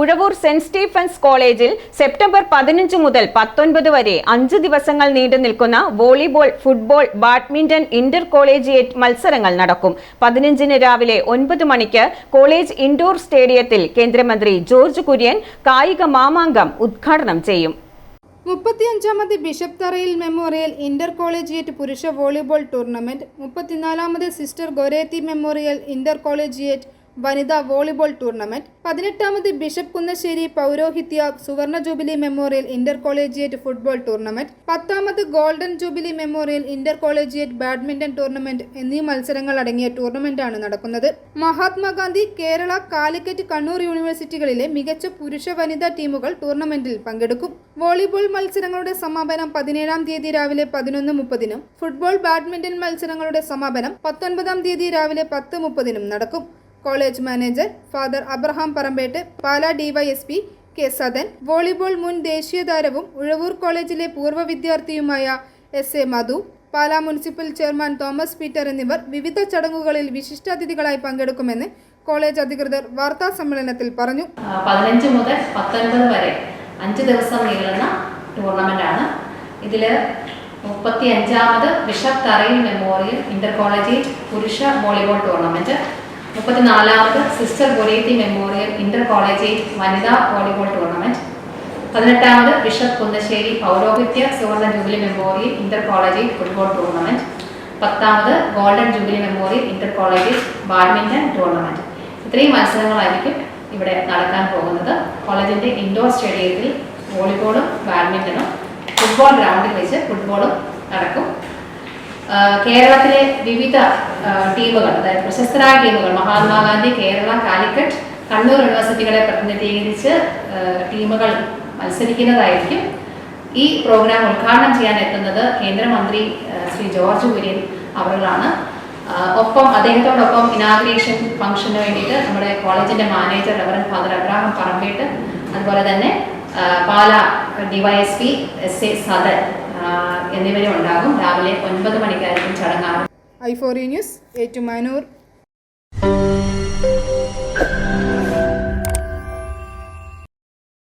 Uzhavoor saint Stephen's കോളേജിൽ September പതിനഞ്ച് മുതൽ പത്തൊൻപത് വരെ അഞ്ച് ദിവസങ്ങൾ നീണ്ടു നിൽക്കുന്ന volleyball football badminton inter collegiate മത്സരങ്ങൾ നടക്കും. പതിനഞ്ചിന് രാവിലെ ഒൻപത് മണിക്ക് കോളേജ് ഇൻഡോർ സ്റ്റേഡിയത്തിൽ കേന്ദ്രമന്ത്രി ജോർജ് കുര്യൻ കായിക മാമാങ്കം ഉദ്ഘാടനം ചെയ്യും. മുപ്പത്തിയഞ്ചാമത് bishop Tharayil memorial inter collegiate പുരുഷ volleyball tournament. മുപ്പത്തിനാലാമത് sister Goretti memorial inter collegiate വനിതാ വോളിബോൾ ടൂർണമെന്റ്. പതിനെട്ടാമത് ബിഷപ്പ് കുന്നശ്ശേരി പൗരോഹിത്യ സുവർണ jubilee memorial inter collegiate football tournament. പത്താമത് golden jubilee memorial inter collegiate badminton tournament എന്നീ മത്സരങ്ങൾ അടങ്ങിയ ടൂർണമെന്റാണ് നടക്കുന്നത്. മഹാത്മാഗാന്ധി കേരള കാലിക്കറ്റ് കണ്ണൂർ യൂണിവേഴ്സിറ്റികളിലെ മികച്ച പുരുഷ വനിതാ ടീമുകൾ ടൂർണമെന്റിൽ പങ്കെടുക്കും. വോളിബോൾ മത്സരങ്ങളുടെ സമാപനം പതിനേഴാം തീയതി രാവിലെ പതിനൊന്ന് മുപ്പതിനും ഫുട്ബോൾ ബാഡ്മിന്റൺ മത്സരങ്ങളുടെ സമാപനം പത്തൊൻപതാം തീയതി രാവിലെ പത്ത് മുപ്പതിനും നടക്കും. College manager father Abraham Parampet Pala DYSP K Sadan volleyball മുൻ ദേശീയ താരവും ഉഴവൂർ കോളേജിലെ പൂർവ വിദ്യാർത്ഥിയുമായ S A Madhu Pala municipal chairman Thomas Peter എന്നിവർ വിവിധ ചടങ്ങുകളിൽ വിശിഷ്ടാതിഥികളായി പങ്കെടുക്കുമെന്ന് കോളേജ് അധികൃതർ വാർത്താ സമ്മേളനത്തിൽ പറഞ്ഞു. പതിനഞ്ച് മുതൽ പത്തൊൻപത് വരെ അഞ്ച് ദിവസം നീളുന്ന ടൂർണമെന്റ് ആണ് ഇതിൽ മുപ്പത്തി അഞ്ചാമത് ബിഷപ്പ് തറയിൽ മെമ്മോറിയൽ ഇന്റർ കോളേജിൽ പുരുഷ volleyball tournament മുപ്പത്തിനാലാമത് sister Goretti memorial inter collegiate വനിതാ വോളിബോൾ ടൂർണമെന്റ്. പതിനെട്ടാമത് ബിഷപ്പ് കുന്നശ്ശേരി പൗരോഹിത്യ സുവർണ jubilee memorial inter collegiate football tournament. പത്താമത് golden jubilee memorial inter collegiate badminton tournament. ഇത്രയും മത്സരങ്ങളായിരിക്കും ഇവിടെ നടക്കാൻ പോകുന്നത്. കോളേജിന്റെ ഇൻഡോർ സ്റ്റേഡിയത്തിൽ വോളിബോളും ബാഡ്മിന്റണും ഫുട്ബോൾ ഗ്രൗണ്ടിൽ വെച്ച് ഫുട്ബോളും നടക്കും. കേരളത്തിലെ വിവിധ ടീമുകൾ അതായത് പ്രശസ്തരായ ടീമുകൾ മഹാത്മാഗാന്ധി കേരള കാലിക്കറ്റ് കണ്ണൂർ യൂണിവേഴ്സിറ്റികളെ പ്രതിനിധീകരിച്ച് ടീമുകൾ മത്സരിക്കുന്നതായിരിക്കും. ഈ പ്രോഗ്രാം ഉദ്ഘാടനം ചെയ്യാൻ എത്തുന്നത് കേന്ദ്രമന്ത്രി ശ്രീ ജോർജ് കുര്യൻ അവരുടെ ഒപ്പം അദ്ദേഹത്തോടൊപ്പം ഇനാഗ്രേഷൻ ഫംഗ്ഷന് വേണ്ടിയിട്ട് നമ്മുടെ കോളേജിന്റെ manager reverend father Abraham Parampett അതുപോലെ തന്നെ Pala DYS P S A Sadan എന്നിവരും ഉണ്ടാകും രാവിലെ ഒൻപത് മണിക്കായിരിക്കും ചടങ്ങ്. I ഫോറി news Ettumanoor